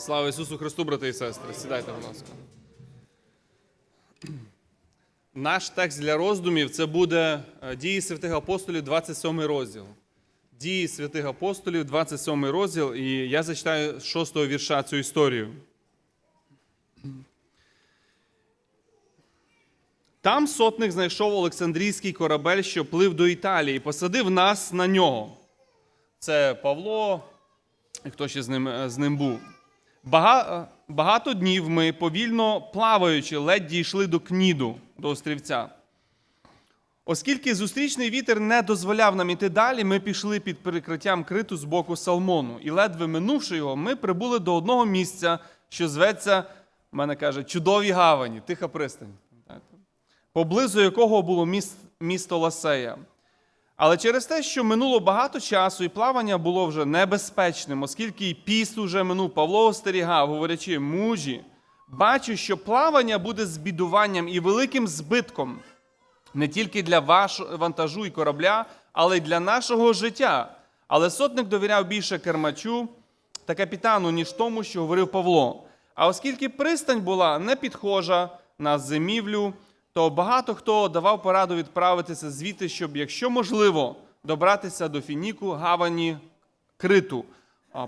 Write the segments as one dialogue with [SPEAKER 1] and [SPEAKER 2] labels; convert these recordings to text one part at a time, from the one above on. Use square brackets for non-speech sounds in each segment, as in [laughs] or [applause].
[SPEAKER 1] Слава Ісусу Христу, брати і сестри. Сідайте, будь ласка. Наш текст для роздумів це буде е, Дії святих апостолів, 27 розділ. Дії святих апостолів, 27 розділ, і я зачитаю з 6 вірша цю історію. Там сотник знайшов Олександрійський корабель, що плив до Італії, і посадив нас на нього. Це Павло, хто ще з ним, е, з ним був. Бага- Багато днів ми, повільно плаваючи, ледь дійшли до Кніду, до острівця. Оскільки зустрічний вітер не дозволяв нам іти далі, ми пішли під перекриттям криту з боку Салмону. І ледве минувши його, ми прибули до одного місця, що зветься, в мене каже, чудові гавані, тиха пристань. Поблизу якого було міс- місто Ласея. Але через те, що минуло багато часу, і плавання було вже небезпечним, оскільки і піст уже минув, Павло остерігав, говорячи, мужі, бачу, що плавання буде збідуванням і великим збитком не тільки для вашого вантажу і корабля, але й для нашого життя. Але сотник довіряв більше кермачу та капітану, ніж тому, що говорив Павло. А оскільки пристань була не підхожа на зимівлю, то багато хто давав пораду відправитися звідти, щоб, якщо можливо, добратися до Фініку, гавані Криту,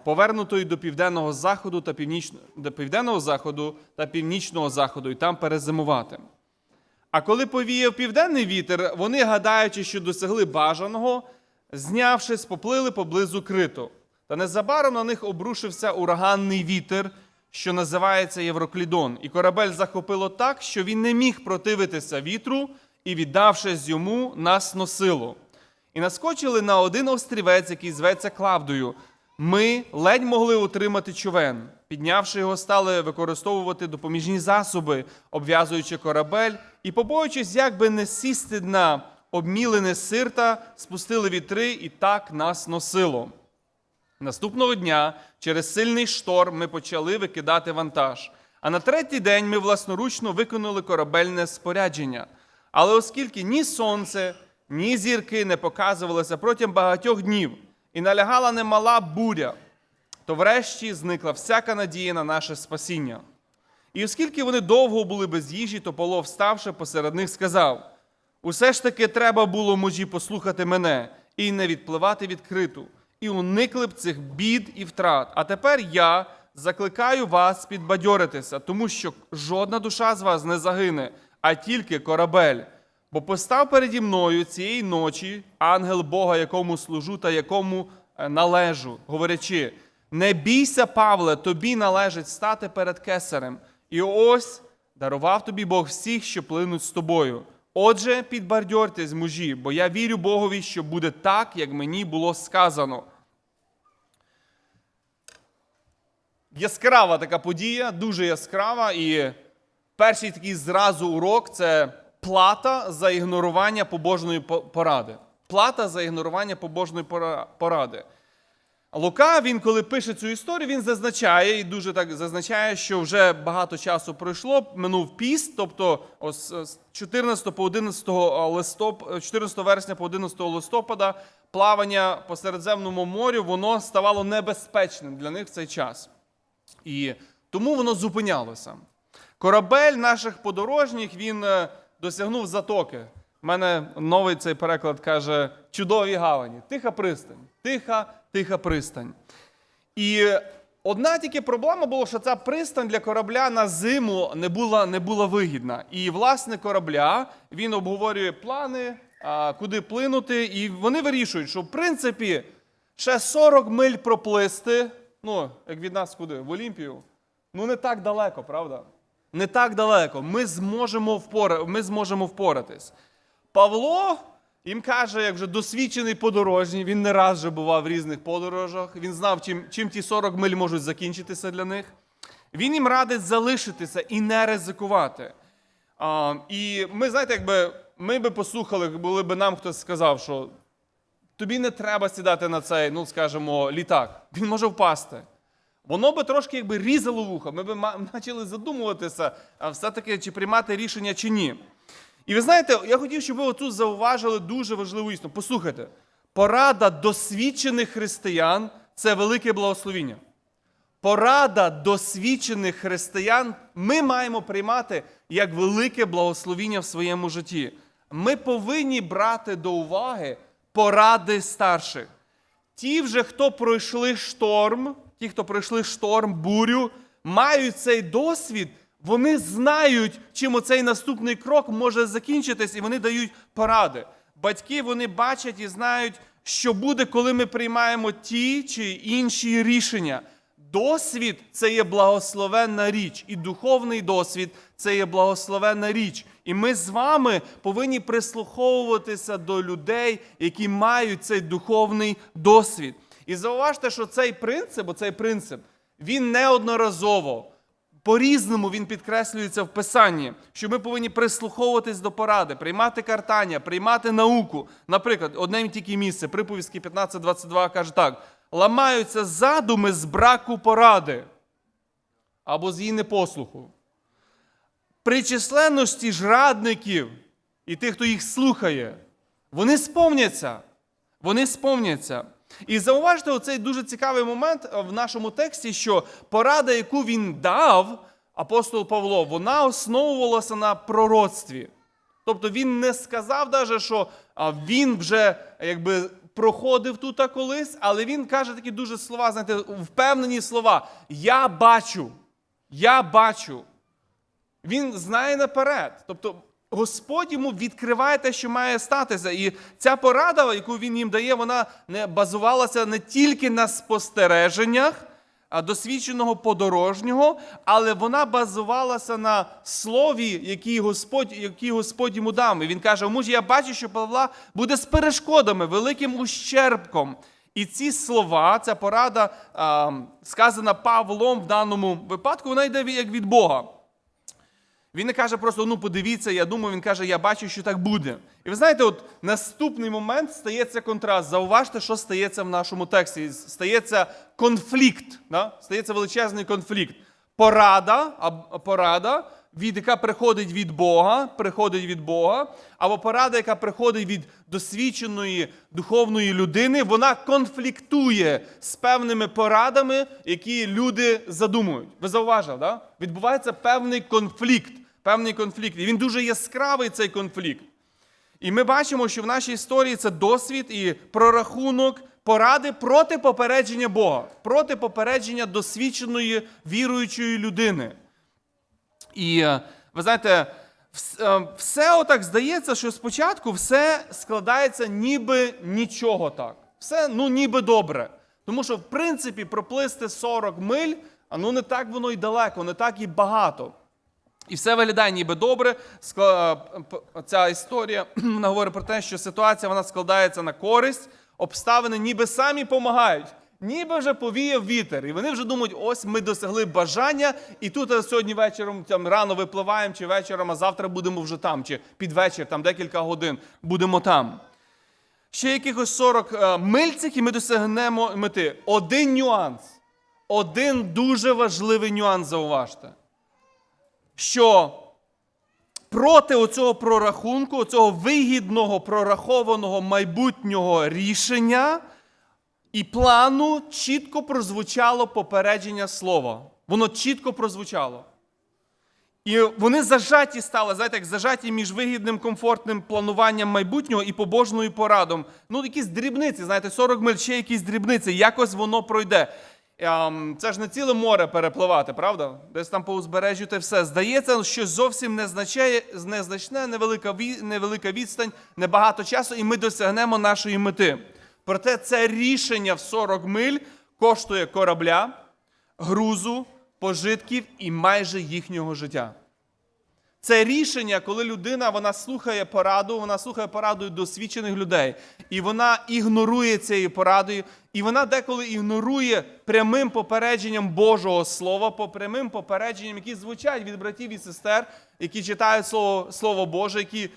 [SPEAKER 1] повернутої до південного заходу та північного до південного заходу та північного заходу, і там перезимувати. А коли повіяв південний вітер, вони, гадаючи, що досягли бажаного, знявшись, поплили поблизу криту. Та незабаром на них обрушився ураганний вітер, що називається Євроклідон, і корабель захопило так, що він не міг противитися вітру і, віддавшись йому, нас носило. І наскочили на один острівець, який зветься Клавдою. Ми ледь могли утримати човен. Піднявши його, стали використовувати допоміжні засоби, обв'язуючи корабель, і, побоюючись, як би не сісти на обмілене сирта, спустили вітри, і так нас носило. Наступного дня, через сильний шторм, ми почали викидати вантаж. А на третій день ми власноручно виконали корабельне спорядження. Але оскільки ні сонце, ні зірки не показувалися протягом багатьох днів, і налягала немала буря, то врешті зникла всяка надія на наше спасіння. І оскільки вони довго були без їжі, то Павло, вставши посеред них, сказав: Усе ж таки треба було мужі послухати мене і не відпливати відкриту, і уникли б цих бід і втрат. А тепер я закликаю вас підбадьоритися, тому що жодна душа з вас не загине, а тільки корабель. Бо постав переді мною цієї ночі ангел Бога, якому служу та якому е, належу, говорячи: не бійся, Павле, тобі належить стати перед кесарем. І ось дарував тобі Бог всіх, що плинуть з тобою. Отже, підбадьортесь, мужі, бо я вірю Богові, що буде так, як мені було сказано. Яскрава така подія, дуже яскрава. І перший такий зразу урок це плата за ігнорування побожної поради. Плата за ігнорування побожної пора- поради. Лука, він коли пише цю історію, він зазначає і дуже так зазначає, що вже багато часу пройшло, минув піст, тобто з 14 по 11 листоп, 14 вересня по 11 листопада плавання по Середземному морю воно ставало небезпечним для них в цей час. І тому воно зупинялося. Корабель наших подорожніх він е, досягнув затоки. У мене новий цей переклад каже: чудові гавані. Тиха пристань. Тиха, тиха пристань. І одна тільки проблема була, що ця пристань для корабля на зиму не була, не була вигідна. І власник корабля він обговорює плани, куди плинути, і вони вирішують, що в принципі ще 40 миль проплисти. Ну, як від нас куди? В Олімпію. Ну, не так далеко, правда? Не так далеко. Ми зможемо, впора... Ми зможемо впоратись. Павло їм каже, як вже досвідчений подорожній, він не раз вже бував в різних подорожах, він знав, чим, чим ті 40 миль можуть закінчитися для них. Він їм радить залишитися і не ризикувати. А, і ми, знаєте, якби ми би послухали, були б нам хтось сказав, що тобі не треба сідати на цей, ну скажімо, літак. Він може впасти. Воно би трошки якби різало вуха. Ми б почали задумуватися, а все-таки чи приймати рішення, чи ні. І ви знаєте, я хотів, щоб ви отут зауважили дуже важливу істину. Послухайте, порада досвідчених християн це велике благословіння. порада досвідчених християн ми маємо приймати як велике благословіння в своєму житті. Ми повинні брати до уваги поради старших. Ті вже, хто пройшли шторм, ті, хто пройшли шторм, бурю, мають цей досвід, вони знають, чим оцей наступний крок може закінчитись, і вони дають поради. Батьки вони бачать і знають, що буде, коли ми приймаємо ті чи інші рішення. Досвід це є благословенна річ, і духовний досвід це є благословенна річ. І ми з вами повинні прислуховуватися до людей, які мають цей духовний досвід. І зауважте, що цей принцип, оцей принцип, він неодноразово. По-різному він підкреслюється в Писанні, що ми повинні прислуховуватись до поради, приймати картання, приймати науку. Наприклад, одне тільки місце, приповістки 15.22 каже так: ламаються задуми з браку поради або з її непослуху. При численності ж радників і тих, хто їх слухає, вони сповняться. Вони сповняться. І зауважте оцей дуже цікавий момент в нашому тексті, що порада, яку він дав, апостол Павло, вона основувалася на пророцтві. Тобто він не сказав, даже, що він вже якби проходив тут колись, але він каже такі дуже слова, знаєте, впевнені слова. Я бачу, я бачу. Він знає наперед. Тобто Господь йому відкриває те, що має статися. І ця порада, яку він їм дає, вона не базувалася не тільки на спостереженнях досвідченого подорожнього, але вона базувалася на слові, який Господь, який Господь йому дав. І він каже: муж, я бачу, що Павла буде з перешкодами, великим ущербком. І ці слова, ця порада, сказана Павлом в даному випадку, вона йде як від Бога. Він не каже просто, ну подивіться, я думаю, він каже, я бачу, що так буде. І ви знаєте, от наступний момент стається контраст. Зауважте, що стається в нашому тексті. Стається конфлікт. Да? Стається величезний конфлікт. Порада, а порада, від, яка приходить від Бога, приходить від Бога, або порада, яка приходить від досвідченої духовної людини, вона конфліктує з певними порадами, які люди задумують. Ви зауважили, да? Відбувається певний конфлікт. Певний конфлікт. І він дуже яскравий цей конфлікт. І ми бачимо, що в нашій історії це досвід і прорахунок поради проти попередження Бога, проти попередження досвідченої віруючої людини. І е, ви знаєте, е, все отак здається, що спочатку все складається ніби нічого так. Все ну ніби добре. Тому що, в принципі, проплисти 40 миль, а ну не так воно й далеко, не так і багато. І все виглядає ніби добре. Ця історія [clears throat] вона говорить про те, що ситуація вона складається на користь, обставини ніби самі допомагають. Ніби вже повіяв вітер, і вони вже думають, ось ми досягли бажання, і тут е, сьогодні вечором там рано випливаємо, чи вечором, а завтра будемо вже там, чи під вечір, там декілька годин будемо там. Ще якихось 40 е, мильців, і ми досягнемо мети. Один нюанс. Один дуже важливий нюанс, зауважте що проти оцього прорахунку, оцього вигідного прорахованого майбутнього рішення і плану чітко прозвучало попередження слова. Воно чітко прозвучало. І вони зажаті стали, знаєте, як зажаті між вигідним комфортним плануванням майбутнього і побожною порадом. Ну, якісь дрібниці, знаєте, 40 миль ще якісь дрібниці, якось воно пройде. Ем, Це ж не ціле море перепливати, правда? Десь там по узбережжю те все. Здається, що зовсім незначне, невелика, невелика відстань, небагато часу, і ми досягнемо нашої мети. Проте це рішення в 40 миль коштує корабля, грузу, пожитків і майже їхнього життя. Це рішення, коли людина вона слухає пораду, вона слухає пораду досвідчених людей, і вона ігнорує цією порадою, і вона деколи ігнорує прямим попередженням Божого Слова, по прямим попередженням, які звучать від братів і сестер, які читають Слово, Слово Боже, які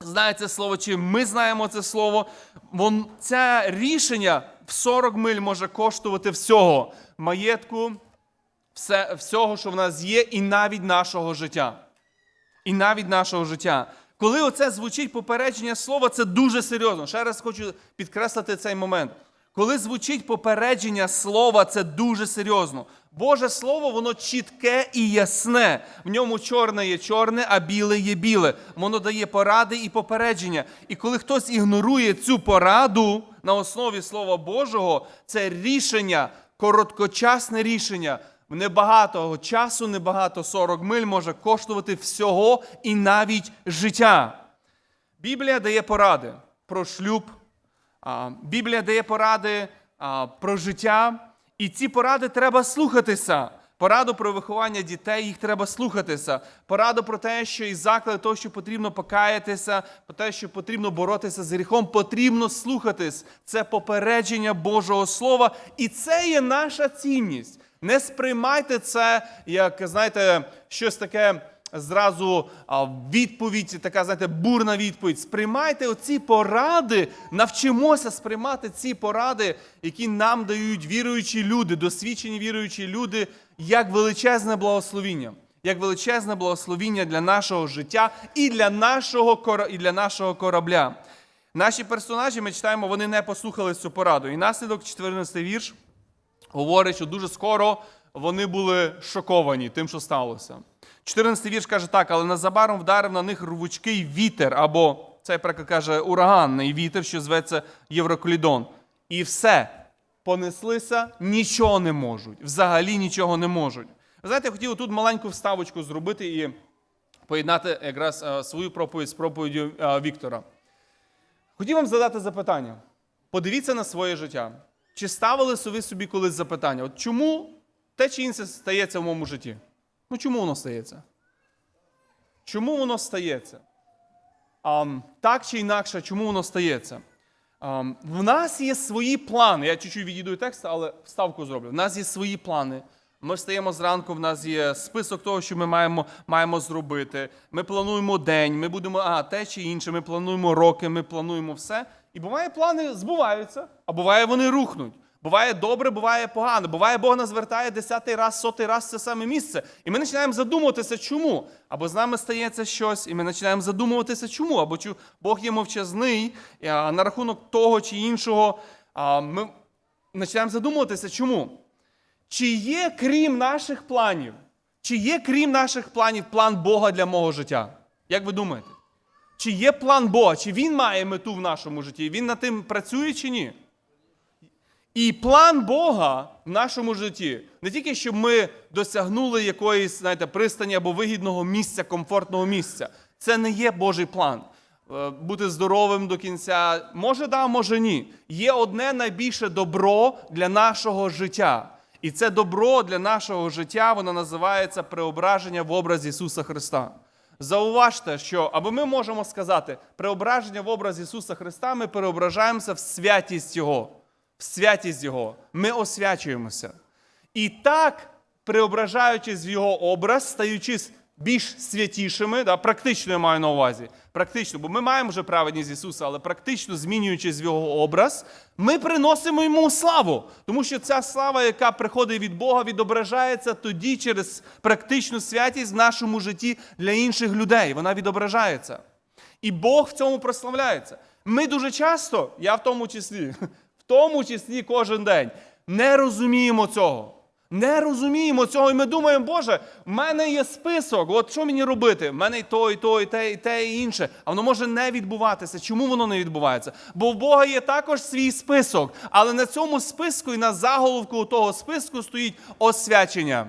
[SPEAKER 1] знають це слово, чи ми знаємо це слово. Вон, це рішення в 40 миль може коштувати всього. Маєтку, все, всього, що в нас є, і навіть нашого життя і навіть нашого життя. Коли оце звучить попередження слова, це дуже серйозно. Ще раз хочу підкреслити цей момент. Коли звучить попередження слова, це дуже серйозно. Боже Слово, воно чітке і ясне. В ньому чорне є чорне, а біле є біле. Воно дає поради і попередження. І коли хтось ігнорує цю пораду на основі Слова Божого, це рішення, короткочасне рішення. Небагато часу, небагато 40 миль може коштувати всього і навіть життя. Біблія дає поради про шлюб, Біблія дає поради про життя, і ці поради треба слухатися. Пораду про виховання дітей, їх треба слухатися. Пораду про те, що і заклад того, що потрібно покаятися, про те, що потрібно боротися з гріхом, потрібно слухатись. Це попередження Божого Слова, і це є наша цінність. Не сприймайте це як, знаєте, щось таке зразу відповідь, така, знаєте, бурна відповідь. Сприймайте оці поради, навчимося сприймати ці поради, які нам дають віруючі люди, досвідчені віруючі люди, як величезне благословіння. Як величезне благословіння для нашого життя і для нашого, і для нашого корабля. Наші персонажі, ми читаємо, вони не послухали цю пораду. І наслідок 14 вірш говорить, що дуже скоро вони були шоковані тим, що сталося. 14 вірш каже так, але незабаром вдарив на них рвучкий вітер, або цей приклад каже ураганний вітер, що зветься Євроколідон. І все, понеслися, нічого не можуть. Взагалі нічого не можуть. Ви знаєте, я хотів тут маленьку вставочку зробити і поєднати якраз е, свою проповідь з проповіддю е, Віктора. Хотів вам задати запитання. Подивіться на своє життя. Чи ставили ви собі колись запитання? От чому те чи інше стається в моєму житті? Ну чому воно стається? Чому воно стається? Ам, так чи інакше, чому воно стається? Ам, в нас є свої плани. Я чуть-чуть відійду від тексту, але вставку зроблю. В нас є свої плани. Ми встаємо зранку, в нас є список того, що ми маємо, маємо зробити. Ми плануємо день, ми будемо а, те чи інше, ми плануємо роки, ми плануємо все. І буває, плани збуваються, а буває, вони рухнуть. Буває добре, буває погано. Буває, Бог нас звертає десятий раз, сотий раз це саме місце. І ми починаємо задумуватися, чому. Або з нами стається щось, і ми починаємо задумуватися, чому. Або Бог є мовчазний а, на рахунок того чи іншого. А, ми починаємо задумуватися, чому. Чи є крім наших планів? Чи є крім наших планів план Бога для мого життя? Як ви думаєте? Чи є план Бога? Чи він має мету в нашому житті? Він над тим працює чи ні? І план Бога в нашому житті не тільки, щоб ми досягнули якоїсь, знаєте, пристані або вигідного місця, комфортного місця. Це не є Божий план. Е, Бути здоровим до кінця. Може, да, може ні. Є одне найбільше добро для нашого життя. І це добро для нашого життя, воно називається преображення в образ Ісуса Христа. Зауважте, що або ми можемо сказати, преображення в образ Ісуса Христа, ми переображаємося в святість Його. В святість Його. Ми освячуємося. І так, преображаючись в Його образ, стаючись більш святішими, да, практично я маю на увазі, практично, бо ми маємо вже праведність Ісуса, але практично змінюючись в Його образ, ми приносимо йому славу. Тому що ця слава, яка приходить від Бога, відображається тоді через практичну святість в нашому житті для інших людей. Вона відображається. І Бог в цьому прославляється. Ми дуже часто, я в тому числі, [laughs] в тому числі кожен день, не розуміємо цього. Не розуміємо цього, і ми думаємо, Боже, в мене є список, от що мені робити? В мене і то, і то, і те, і те, і інше. А воно може не відбуватися. Чому воно не відбувається? Бо в Бога є також свій список, але на цьому списку і на заголовку того списку стоїть освячення.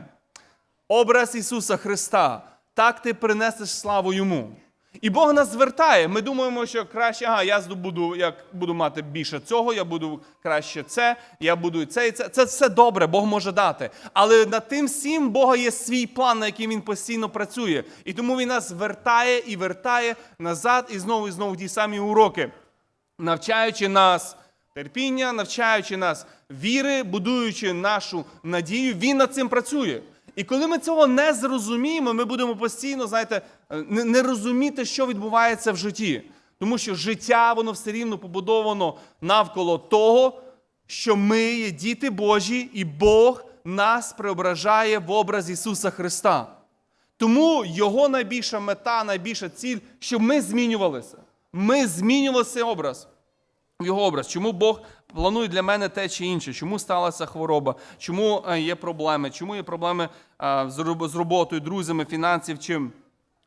[SPEAKER 1] Образ Ісуса Христа. Так ти принесеш славу Йому. І Бог нас звертає. Ми думаємо, що краще, ага, я здобуду, як буду мати більше цього, я буду краще це, я буду це і це. Це все добре, Бог може дати. Але над тим всім Бога є свій план, на який він постійно працює. І тому він нас вертає і вертає назад, і знову і знову ті самі уроки, навчаючи нас терпіння, навчаючи нас віри, будуючи нашу надію, він над цим працює. І коли ми цього не зрозуміємо, ми будемо постійно, знаєте, не розуміти, що відбувається в житті. Тому що життя, воно все рівно побудовано навколо того, що ми є діти Божі, і Бог нас преображає в образ Ісуса Христа. Тому Його найбільша мета, найбільша ціль, щоб ми змінювалися. Ми змінювалися образ. його образ. Чому Бог планує для мене те чи інше? Чому сталася хвороба? Чому е, є проблеми? Чому є проблеми е, з роботою, друзями, фінансів? Чим?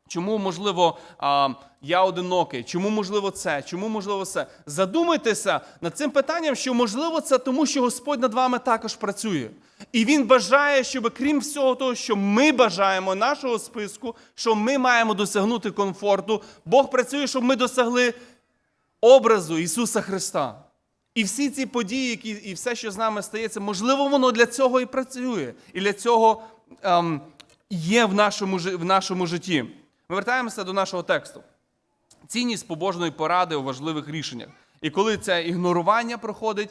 [SPEAKER 1] Чому, можливо, я одинокий? Чому можливо це? Чому можливо це? Задумайтеся над цим питанням, що можливо це тому, що Господь над вами також працює. І Він бажає, щоб крім всього того, що ми бажаємо нашого списку, що ми маємо досягнути комфорту, Бог працює, щоб ми досягли образу Ісуса Христа. І всі ці події, які, і все, що з нами стається, можливо, воно для цього і працює, і для цього ем, є в нашому, в нашому житті. Ми вертаємося до нашого тексту. Цінність побожної поради у важливих рішеннях. І коли це ігнорування проходить,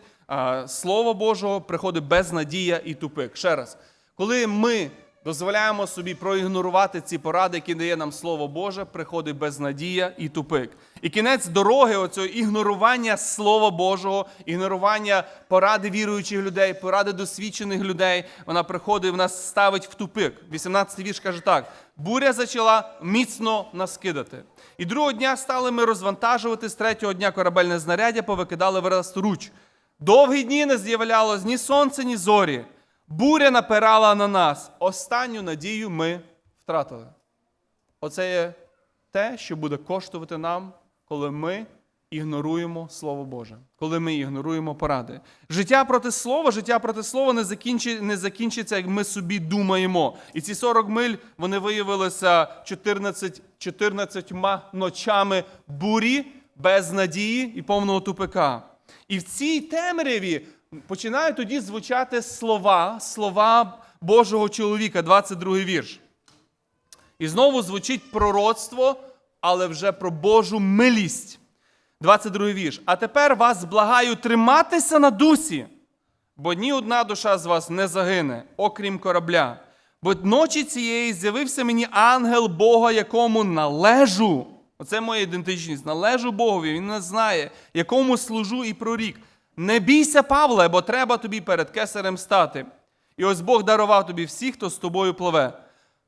[SPEAKER 1] Слово Божого приходить безнадія і тупик. Ще раз, коли ми дозволяємо собі проігнорувати ці поради, які дає нам Слово Боже, приходить безнадія і тупик. І кінець дороги оцього ігнорування Слова Божого, ігнорування поради віруючих людей, поради досвідчених людей, вона приходить, вона ставить в тупик. 18-й вірш каже так: буря почала міцно нас кидати. І другого дня стали ми розвантажувати, з третього дня корабельне знаряддя повикидали вирасторуч. Довгі дні не з'являлось ні сонце, ні зорі. Буря напирала на нас. Останню надію ми втратили. Оце є те, що буде коштувати нам, коли ми ігноруємо Слово Боже, коли ми ігноруємо поради. Життя проти слова, життя проти слова не, закінчи, не закінчиться, як ми собі думаємо. І ці 40 миль вони виявилися 14, 14 ночами бурі, без надії і повного тупика. І в цій темряві починають тоді звучати слова, слова Божого чоловіка, 22 вірш. І знову звучить пророцтво, але вже про Божу милість. 22 вірш. А тепер вас благаю триматися на дусі, бо ні одна душа з вас не загине, окрім корабля. Бо ночі цієї з'явився мені ангел Бога, якому належу. Оце моя ідентичність. Належу Богові, він не знає, якому служу і прорік. Не бійся, Павле, бо треба тобі перед кесарем стати. І ось Бог дарував тобі всіх, хто з тобою пливе.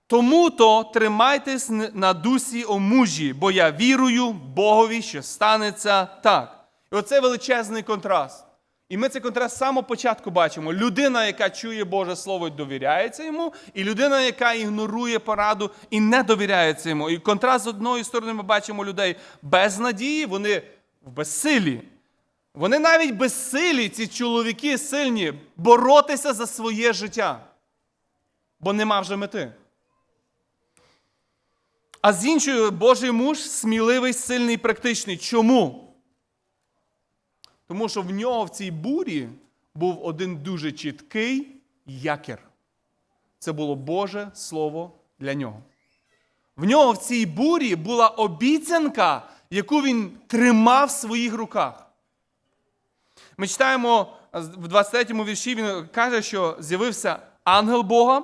[SPEAKER 1] Тому то тримайтесь на дусі о мужі, бо я вірую Богові, що станеться так. І оце величезний контраст. І ми цей контраст з самого початку бачимо. Людина, яка чує Боже Слово і довіряється йому, і людина, яка ігнорує пораду і не довіряється йому. І контраст з одної сторони ми бачимо людей без надії, вони в безсилі. Вони навіть безсилі, ці чоловіки сильні, боротися за своє життя, бо нема вже мети. А з іншою Божий муж сміливий, сильний, практичний. Чому? Тому що в нього в цій бурі був один дуже чіткий якір. Це було Боже Слово для нього. В нього в цій бурі була обіцянка, яку він тримав в своїх руках. Ми читаємо в 23 му вірші, він каже, що з'явився ангел Бога.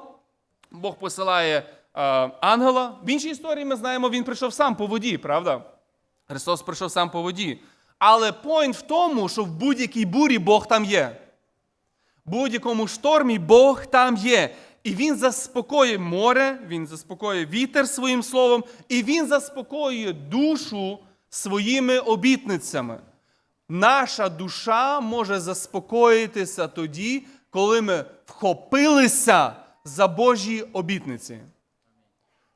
[SPEAKER 1] Бог посилає е, ангела. В іншій історії ми знаємо, він прийшов сам по воді, правда? Христос прийшов сам по воді. Але поінт в тому, що в будь-якій бурі Бог там є. В будь-якому штормі Бог там є. І Він заспокоює море, Він заспокоює вітер своїм словом, і Він заспокоює душу своїми обітницями. Наша душа може заспокоїтися тоді, коли ми вхопилися за Божі обітниці.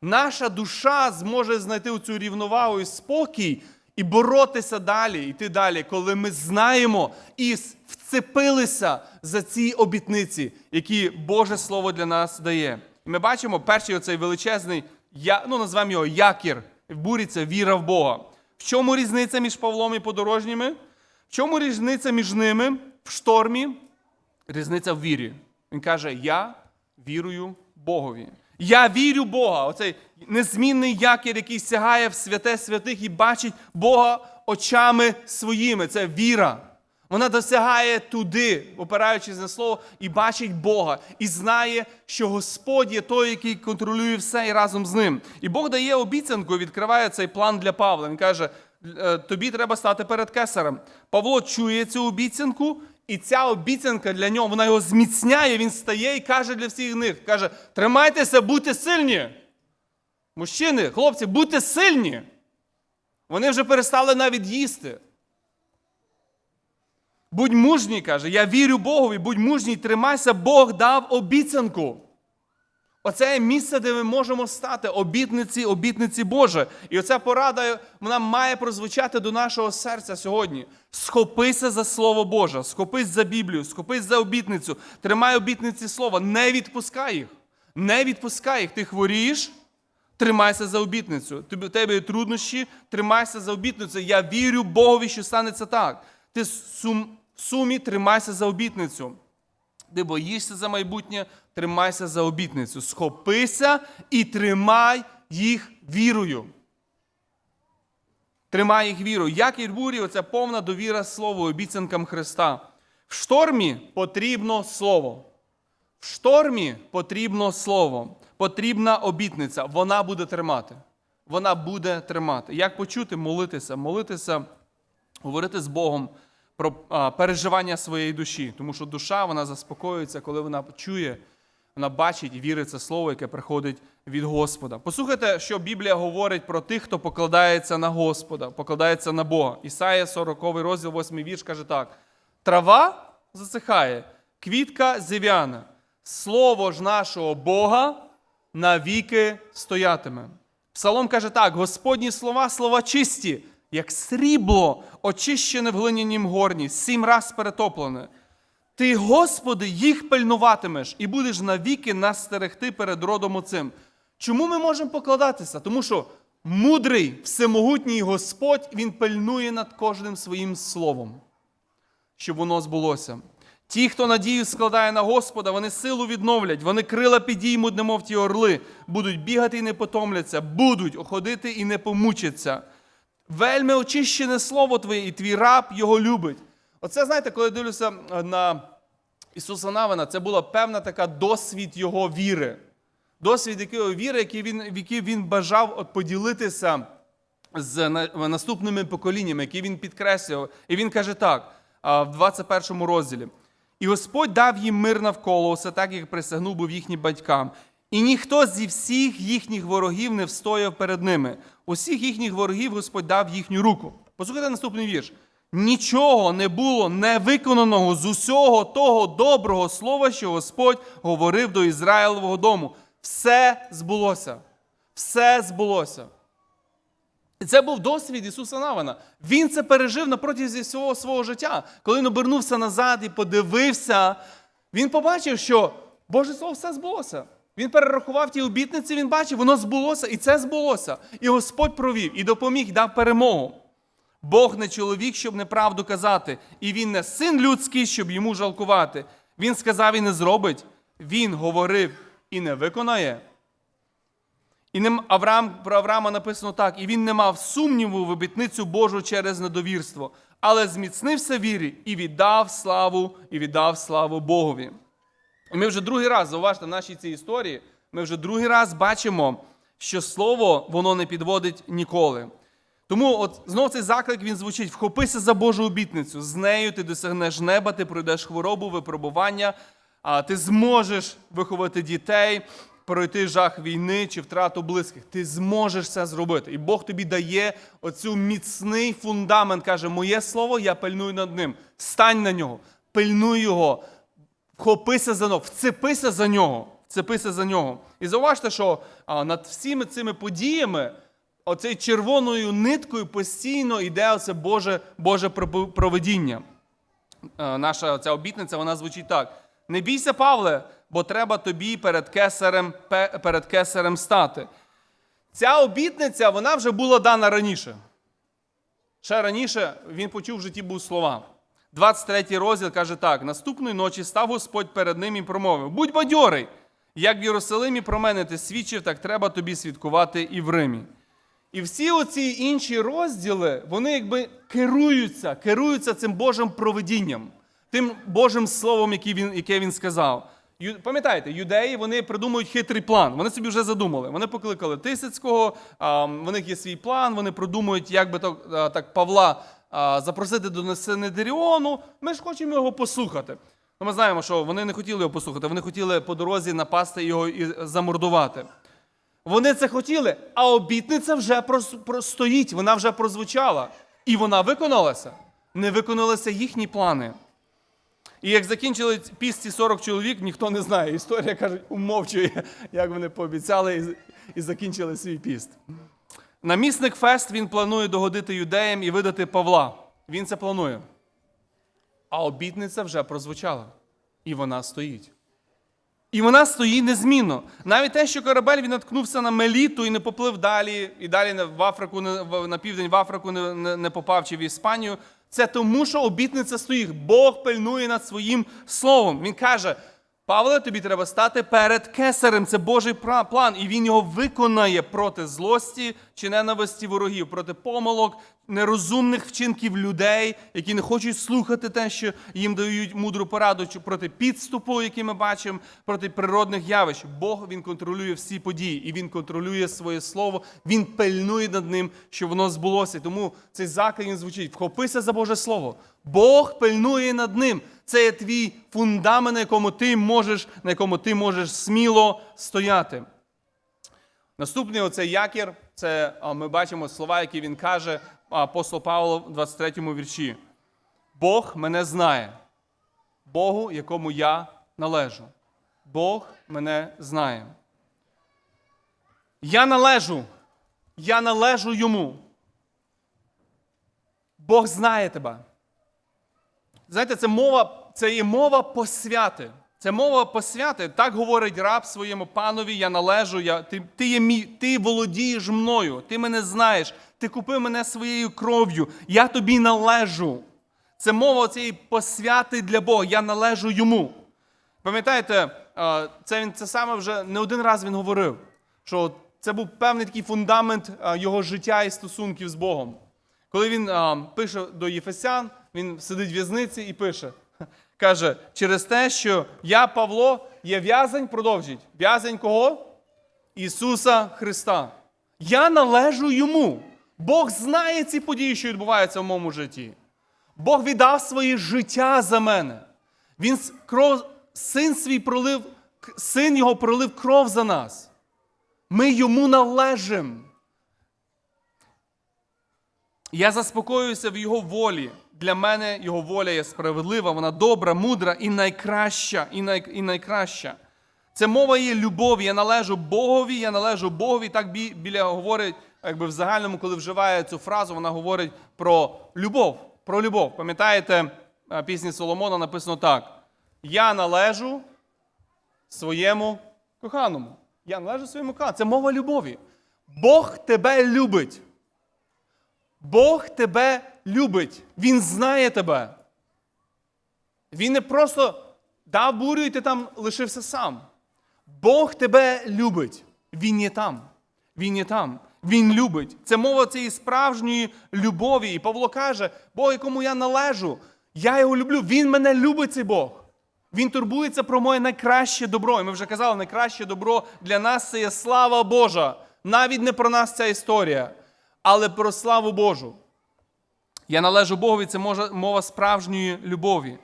[SPEAKER 1] Наша душа зможе знайти цю рівновагу і спокій і боротися далі, йти далі, коли ми знаємо і вцепилися за ці обітниці, які Боже Слово для нас дає. І ми бачимо перший оцей величезний, я- ну назвемо його якір, в бурі віра в Бога. В чому різниця між Павлом і подорожніми? В чому різниця між ними в штормі? Різниця в вірі. Він каже: Я вірую Богові. Я вірю Бога. Оцей незмінний якір, який сягає в святе святих і бачить Бога очами своїми. Це віра. Вона досягає туди, опираючись на слово, і бачить Бога, і знає, що Господь є той, який контролює все і разом з ним. І Бог дає обіцянку, відкриває цей план для Павла. Він каже: «Е, тобі треба стати перед кесарем. Павло чує цю обіцянку, і ця обіцянка для нього вона його зміцняє. Він стає і каже для всіх них: каже: тримайтеся, будьте сильні. Мужчини, хлопці, будьте сильні. Вони вже перестали навіть їсти. Будь мужній, каже, я вірю Богові, будь мужній, тримайся, Бог дав обіцянку. Оце є місце, де ми можемо стати, обітниці, обітниці Боже. І оця порада вона має прозвучати до нашого серця сьогодні. Схопися за Слово Боже, схопись за Біблію, схопись за обітницю, тримай обітниці слова, не відпускай їх. Не відпускай їх. Ти хворієш, тримайся за обітницю. У тебе є труднощі, тримайся за обітницю. Я вірю Богові, що станеться так. Ти сум, сумі тримайся за обітницю. Ти боїшся за майбутнє, тримайся за обітницю. Схопися і тримай їх вірою. Тримай їх вірою. Як і бурі, оця повна довіра Слову, обіцянкам Христа. В штормі потрібно слово. В штормі потрібно слово, потрібна обітниця. Вона буде тримати. Вона буде тримати. Як почути, молитися, молитися, говорити з Богом про переживання своєї душі. Тому що душа вона заспокоюється, коли вона чує, вона бачить і вірить це слово, яке приходить від Господа. Послухайте, що Біблія говорить про тих, хто покладається на Господа, покладається на Бога. Ісая 40 розділ, 8 вірш каже так: трава засихає, квітка зів'яне, слово ж нашого Бога навіки стоятиме. Псалом каже так: Господні слова, слова чисті, як срібло, очищене в глинянім горні, сім раз перетоплене. Ти, Господи, їх пильнуватимеш і будеш навіки нас стерегти перед родом оцим. Чому ми можемо покладатися? Тому що мудрий, всемогутній Господь, Він пильнує над кожним своїм словом, щоб воно збулося. Ті, хто надію складає на Господа, вони силу відновлять, вони крила підіймуть, немов ті орли, будуть бігати і не потомляться, будуть ходити і не помучаться. Вельми очищене слово Твоє, і твій раб його любить. Оце, знаєте, коли я дивлюся е, на Ісуса Навина, це була певна така досвід його віри. Досвід якої віри, який він, в який він бажав от поділитися з наступними поколіннями, які він підкреслював. І він каже так, в 21 розділі. І Господь дав їм мир навколо, все так, як присягнув був їхнім батькам. І ніхто зі всіх їхніх ворогів не встояв перед ними. Усіх їхніх ворогів Господь дав їхню руку. Послухайте наступний вірш. Нічого не було невиконаного з усього того доброго слова, що Господь говорив до Ізраїлового дому. Все збулося. Все збулося. І це був досвід Ісуса Навина. Він це пережив на протязі всього свого життя. Коли він обернувся назад і подивився, він побачив, що Боже Слово все збулося. Він перерахував ті обітниці, він бачив, воно збулося, і це збулося. І Господь провів, і допоміг, дав перемогу. Бог не чоловік, щоб неправду казати, і він не син людський, щоб йому жалкувати. Він сказав і не зробить. Він говорив і не виконає. І нем- Авраам, про Авраама написано так: і він не мав сумніву в обітницю Божу через недовірство, але зміцнився вірі і віддав славу, і віддав славу Богові. І ми вже другий раз, зауважте, в нашій цій історії, ми вже другий раз бачимо, що слово воно не підводить ніколи. Тому от знову цей заклик він звучить: вхопися за Божу обітницю. З нею ти досягнеш неба, ти пройдеш хворобу, випробування, а ти зможеш виховати дітей, пройти жах війни чи втрату близьких. Ти зможеш це зробити. І Бог тобі дає оцю міцний фундамент. Каже, моє слово, я пильную над ним. Стань на нього, пильнуй його, вхопися за нього, вцепися за нього. Вцепися за нього. І зауважте, що над всіми цими подіями оцей червоною ниткою постійно йде оце Боже, Боже провидіння. Е, Наша ця обітниця вона звучить так: не бійся, Павле, бо треба тобі перед кесарем, перед кесарем стати. Ця обітниця вона вже була дана раніше. Ще раніше він почув в житті був слова. 23 розділ каже так: наступної ночі став Господь перед ним і промовив: Будь бадьорий, як в Єрусалимі про мене ти свідчив, так треба тобі свідкувати і в Римі. І всі оці інші розділи, вони якби керуються, керуються цим Божим проведінням, тим Божим словом, яке він, яке він сказав. Ю- Пам'ятаєте, юдеї вони придумують хитрий план. Вони собі вже задумали. Вони покликали Тисяцького, в них є свій план, вони продумують, як би то, так Павла запросити до Синедріону. Ми ж хочемо його послухати. Ну, ми знаємо, що вони не хотіли його послухати, вони хотіли по дорозі напасти його і замордувати. Вони це хотіли, а обітниця вже стоїть, вона вже прозвучала. І вона виконалася. не виконалися їхні плани. І як закінчили піст ці 40 чоловік, ніхто не знає. Історія каже, умовчує, як вони пообіцяли і закінчили свій піст. Намісник Фест він планує догодити юдеям і видати Павла. Він це планує. А обітниця вже прозвучала. І вона стоїть. І вона стоїть незмінно. Навіть те, що корабель він наткнувся на Меліту і не поплив далі, і далі в Африку, на південь в Африку не, не, не попав чи в Іспанію. Це тому, що обітниця стоїть. Бог пильнує над своїм словом. Він каже: Павле, тобі треба стати перед кесарем. Це Божий план, і він його виконає проти злості чи ненависті ворогів, проти помилок, нерозумних вчинків людей, які не хочуть слухати те, що їм дають мудру пораду, чи проти підступу, який ми бачимо, проти природних явищ. Бог він контролює всі події, і він контролює своє слово. Він пильнує над ним, щоб воно збулося. Тому цей заклик звучить: вхопися за Боже Слово. Бог пильнує над ним. Це є твій фундамент, на якому ти можеш, на якому ти можеш сміло стояти. Наступний оцей якір, це ми бачимо слова, які він каже апостол Павло в 23 вірші. Бог мене знає, Богу, якому я належу. Бог мене знає. Я належу. Я належу йому. Бог знає тебе. Знаєте, це мова, це є мова посвяти. Це мова посвяти. Так говорить раб своєму панові, я належу, я, ти, ти, є мій, ти володієш мною, ти мене знаєш, ти купив мене своєю кров'ю, я тобі належу. Це мова цієї посвяти для Бога, я належу йому. Пам'ятаєте, це він це саме вже не один раз він говорив, що це був певний такий фундамент його життя і стосунків з Богом. Коли він пише до Єфесян, він сидить в в'язниці і пише. Каже, через те, що я, Павло, є в'язень, продовжіть. В'язень кого? Ісуса Христа. Я належу йому. Бог знає ці події, що відбуваються в моєму житті. Бог віддав своє життя за мене. Він кров, син свій пролив, син його пролив кров за нас. Ми йому належимо. Я заспокоююся в Його волі. Для мене Його воля є справедлива, вона добра, мудра і найкраща. І, най, і найкраща. Це мова є любові. Я належу Богові, я належу Богові. Так бі, біля говорить, якби в загальному, коли вживає цю фразу, вона говорить про любов. Про любов. Пам'ятаєте, е, пісні Соломона написано так: Я належу своєму коханому. Я належу своєму коханому. Це мова любові. Бог тебе любить. Бог тебе любить. Він знає тебе. Він не просто дав бурю, і ти там лишився сам. Бог тебе любить. Він є там. Він є там. Він любить. Це мова цієї справжньої любові. І Павло каже: Бог, якому я належу, я його люблю. Він мене любить, цей Бог. Він турбується про моє найкраще добро. І ми вже казали, найкраще добро для нас це є слава Божа. Навіть не про нас ця історія, але про славу Божу. Я належу Богові, це мова справжньої любові.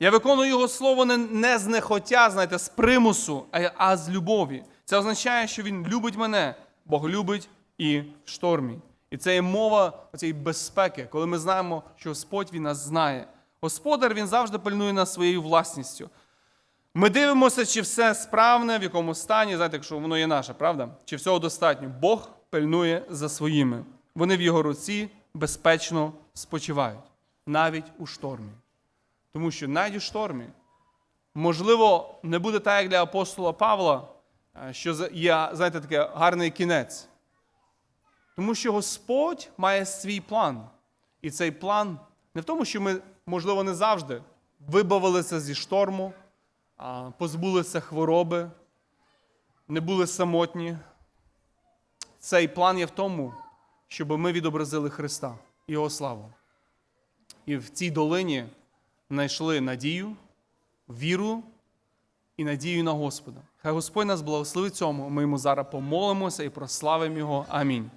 [SPEAKER 1] Я виконую його слово не, з нехотя, знаєте, з примусу, а з любові. Це означає, що він любить мене, Бог любить і в штормі. І це є мова цієї безпеки, коли ми знаємо, що Господь він нас знає. Господар він завжди пильнує нас своєю власністю. Ми дивимося, чи все справне, в якому стані, знаєте, якщо воно є наше, правда? Чи всього достатньо. Бог пильнує за своїми. Вони в його руці безпечно спочивають, навіть у штормі. Тому що навіть у штормі, можливо, не буде так, як для апостола Павла, е, що є, знаєте, таке гарний кінець. Тому що Господь має свій план. І цей план не в тому, що ми, можливо, не завжди вибавилися зі шторму, позбулися хвороби, не були самотні. Цей план є в тому, щоб ми відобразили Христа Його славу. І в цій долині знайшли надію, віру і надію на Господа. Хай Господь нас благословить цьому. Ми йому зараз помолимося і прославимо Його. Амінь.